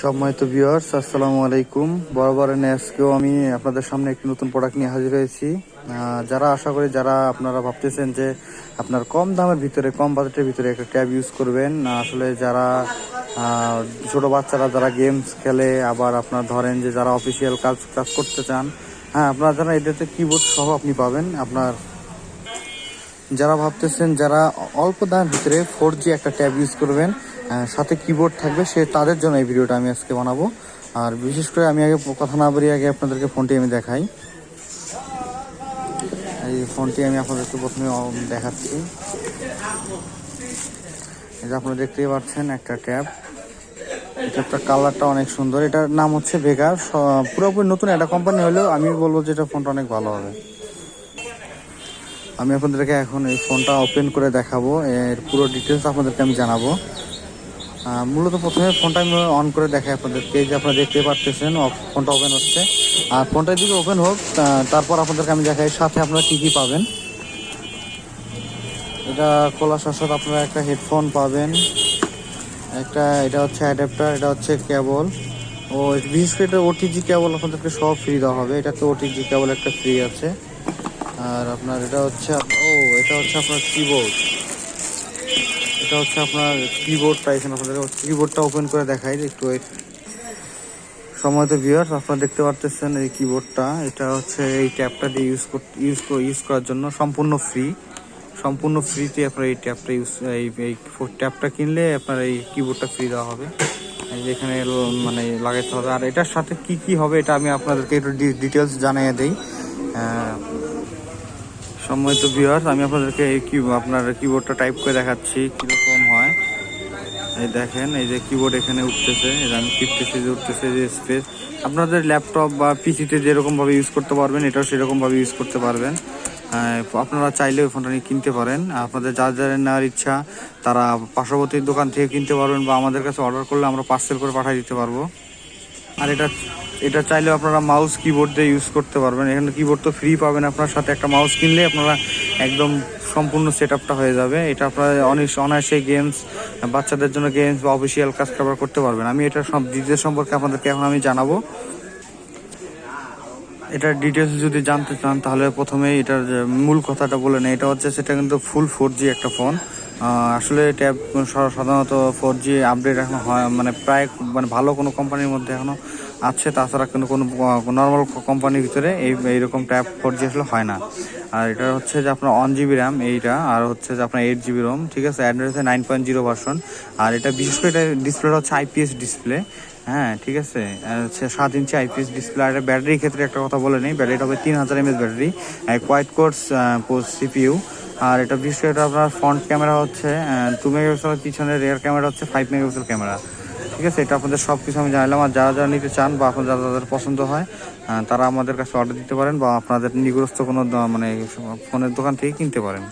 সম্মানিত ভিউয়ার্স আসসালামু আলাইকুম। বরাবর আজকেও আমি আপনাদের সামনে একটি নতুন প্রোডাক্ট নিয়ে হাজির হয়েছি। যারা আশা করি যারা আপনারা ভাবতেছেন যে আপনার কম দামের ভিতরে, কম বাজেটের ভিতরে একটা ট্যাব ইউজ করবেন আসলে যারা ছোট বাচ্চারা যারা গেমস খেলে, আবার আপনার ধরেন যে যারা অফিসিয়াল কাজ কাজ করতে চান হ্যাঁ আপনারা যারা এটাতে কিবোর্ড সহ আপনি পাবেন। আপনার যারা ভাবতেছেন যারা অল্প দামের ভিতরে ফোর জি একটা ট্যাব ইউজ করবেন সাথে কিবোর্ড থাকবে, সে তাদের জন্য এই ভিডিওটা আমি আজকে বানাবো। আর বিশেষ করে আমি আগে কথা না বলি আগে আপনাদেরকে ফোনটি আমি দেখাই। এই ফোনটি আমি আপনাদেরকে প্রথমে দেখাচ্ছি। যে আপনারা দেখতেই পাচ্ছেন একটা ট্যাব এটা কালারটা অনেক সুন্দর। এটার নাম হচ্ছে স- পুরোপুরি নতুন একটা কোম্পানি হলেও আমি বলব যে এটা ফোনটা অনেক ভালো হবে। আমি আপনাদেরকে এখন এই ফোনটা ওপেন করে দেখাবো। এর পুরো ডিটেলস আপনাদেরকে আমি জানাব। মূলত প্রথমে ফোনটা আমি অন করে দেখাই আপনাদেরকে। যে আপনারা দেখতে পারতেছেন ফোনটা ওপেন হচ্ছে। আর ফোনটা দিকে ওপেন হোক তারপর আপনাদেরকে আমি দেখাই সাথে আপনারা কী কী পাবেন। এটা খোলার সাথে আপনারা একটা হেডফোন পাবেন। একটা, এটা হচ্ছে অ্যাডাপ্টার এটা হচ্ছে কেবল ও বিশেষ করে এটা ওটিজি কেবল আপনাদেরকে সব ফ্রি দেওয়া হবে। এটা এটাতে ওটিজি কেবল একটা ফ্রি আছে। আর আপনার এটা হচ্ছে ও, এটা হচ্ছে আপনার কিবোর্ড এটা হচ্ছে আপনার কিবোর্ড পাইছেন আপনাদের। কিবোর্ডটা ওপেন করে দেখাই, একটু wait। সময় তো ভিউয়ার্স আপনারা দেখতে পারতেছেন এই কিবোর্ডটা এটা হচ্ছে এই ট্যাবটা দিয়ে ইউজ ইউজ ইউজ করার জন্য সম্পূর্ণ ফ্রি সম্পূর্ণ ফ্রিতে আপনার এই ট্যাবটা ইউজ এই এই ট্যাবটা কিনলে আপনার এই কিবোর্ডটা ফ্রি দেওয়া হবে। এখানে মানে লাগাইতে হবে। আর এটার সাথে কি কি হবে এটা আমি আপনাদেরকে একটু ডিটেলস জানিয়ে দিই। সম্মানিত ভিউয়ার্স আমি আপনাদেরকে এই কি আপনার কিবোর্ডটা টাইপ করে দেখাচ্ছি, কীরকম হয়। এই দেখেন, এই যে কিবোর্ড এখানে উঠতেছে আমি টিপতেছি যে উঠতেছে যে স্পেস আপনাদের ল্যাপটপ বা পিসিতে যেরকমভাবে ইউজ করতে পারবেন, এটাও সেরকমভাবে ইউজ করতে পারবেন। আপনারা চাইলে ওই ফোনটা নিয়ে কিনতে পারেন। আপনাদের যার যার নেওয়ার ইচ্ছা, তারা পার্শ্ববর্তী দোকান থেকে কিনতে পারবেন বা আমাদের কাছে অর্ডার করলে আমরা পার্সেল করে পাঠিয়ে দিতে পারব। আর এটা এটা চাইলেও আপনারা মাউস কিবোর্ড দিয়ে ইউজ করতে পারবেন। এখানে কিবোর্ড তো ফ্রি পাবেন আপনার সাথে। একটা মাউস কিনলে আপনারা একদম সম্পূর্ণ সেট আপটা হয়ে যাবে। এটা আপনারা অনেক অনায়াসে গেমস বাচ্চাদের জন্য গেমস বা অফিসিয়াল কাজ কভার করতে পারবেন। আমি এটা সব ডিটেলস সম্পর্কে আপনাদেরকে এখন আমি জানাব। এটার ডিটেলস যদি জানতে চান, তাহলে প্রথমে এটার মূল কথাটা বলে নেই। এটা হচ্ছে, সেটা কিন্তু ফুল ফোর জি একটা ফোন আসলে ট্যাব সাধারণত ফোর জি আপডেট এখন হয় মানে প্রায় মানে ভালো কোনো কোম্পানির মধ্যে এখনও আছে। তাছাড়া কিন্তু কোনো নর্মাল কোম্পানির ভিতরে এই, এইরকম ট্যাব ফোর জি আসলে হয় না। আর এটা হচ্ছে যে আপনার ওয়ান জিবি র্যাম এইটা, আর হচ্ছে যে আপনার এইট জিবি রোম ঠিক আছে? অ্যান্ড্রয়েড হচ্ছে নাইন পয়েন্ট জিরো ভার্সন আর এটা বিশেষ করে এটা ডিসপ্লেটা হচ্ছে আইপিএস ডিসপ্লে হ্যাঁ ঠিক আছে? হচ্ছে সাত ইঞ্চি আইপিএস ডিসপ্লে আর ব্যাটারির ক্ষেত্রে একটা কথা বলে নেই ব্যাটারিটা হবে তিন হাজার এমএস ব্যাটারি কোয়াইট কোর্স সিপিইউ আর এটা বিশেষ এটা আপনার ফ্রন্ট ক্যামেরা হচ্ছে টু মেগাপিক্সেল পিছনে রেয়ার ক্যামেরা হচ্ছে ফাইভ মেগাপিক্সেল ক্যামেরা ঠিক আছে? এটা আপনাদের সব কিছু আমি জানালাম। আর যারা যারা নিতে চান বা আপনার যারা যাদের পছন্দ হয় তারা আমাদের কাছে অর্ডার দিতে পারেন বা আপনাদের নিগ্রস্ত কোনো মানে ফোনের দোকান থেকে কিনতে পারেন।